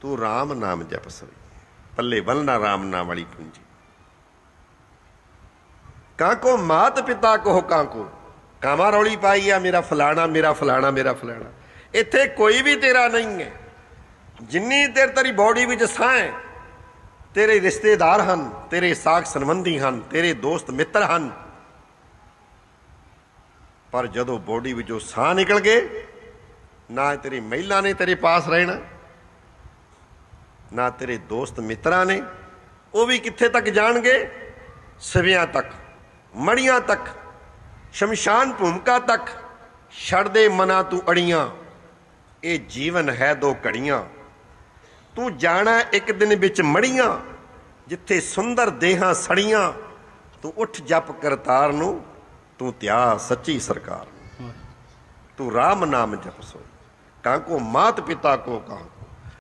ਤੂੰ RAM ਨਾਮ ਜਪ ਸੋਈ ਪੱਲੇ ਵਲਣਾ RAM ਨਾਮ ਵਾਲੀ ਪੂੰਜੀ। ਕਾਂਕੋ ਮਾਤ ਪਿਤਾ ਕੋ ਕਾਂਕੋ ਕਾਮਾ ਰੌਲੀ ਪਾਈ ਆ, ਮੇਰਾ ਫਲਾਣਾ ਮੇਰਾ ਫਲਾਣਾ ਮੇਰਾ ਫਲਾਣਾ। ਇੱਥੇ ਕੋਈ ਵੀ ਤੇਰਾ ਨਹੀਂ ਹੈ। ਜਿੰਨੀ ਦੇਰ ਤੇਰੀ ਬਾਡੀ ਵਿੱਚ ਸਾਹ ਹੈ, ਤੇਰੇ ਰਿਸ਼ਤੇਦਾਰ ਹਨ, ਤੇਰੇ ਸਾਖ ਸੰਬੰਧੀ ਹਨ, ਤੇਰੇ ਦੋਸਤ ਮਿੱਤਰ ਹਨ। ਪਰ ਜਦੋਂ ਬਾਡੀ ਵਿੱਚੋਂ ਸਾਹ ਨਿਕਲ ਗਏ, ਨਾ ਤੇਰੀ ਮਹਿਲਾ ਨੇ ਤੇਰੇ ਪਾਸ ਰਹਿਣਾ ਨਾ ਤੇਰੇ ਦੋਸਤ ਮਿੱਤਰਾਂ ਨੇ, ਉਹ ਵੀ ਕਿੱਥੇ ਤੱਕ ਜਾਣਗੇ? ਸਿਵਿਆਂ ਤੱਕ, ਮੜੀਆਂ ਤੱਕ, ਸ਼ਮਸ਼ਾਨ ਭੂਮਿਕਾ ਤੱਕ, ਛੱਡ ਦੇ ਮਨਾ ਤੂੰ ਅੜੀਆਂ। ਇਹ ਜੀਵਨ ਹੈ ਦੋ ਘੜੀਆਂ। ਤੂੰ ਜਾਣਾ ਇੱਕ ਦਿਨ ਵਿੱਚ ਮੜੀਆਂ, ਜਿੱਥੇ ਸੁੰਦਰ ਦੇਹਾਂ ਸੜੀਆਂ। ਤੂੰ ਉੱਠ ਜਪ ਕਰਤਾਰ ਨੂੰ, ਤੂੰ ਧਿਆ ਸੱਚੀ ਸਰਕਾਰ ਨੂੰ। ਤੂੰ ਰਾਮ ਨਾਮ ਜਪ ਸੋ ਕਾਂਕੋ ਮਾਤ ਪਿਤਾ ਕੋ ਕਾਂਕੋ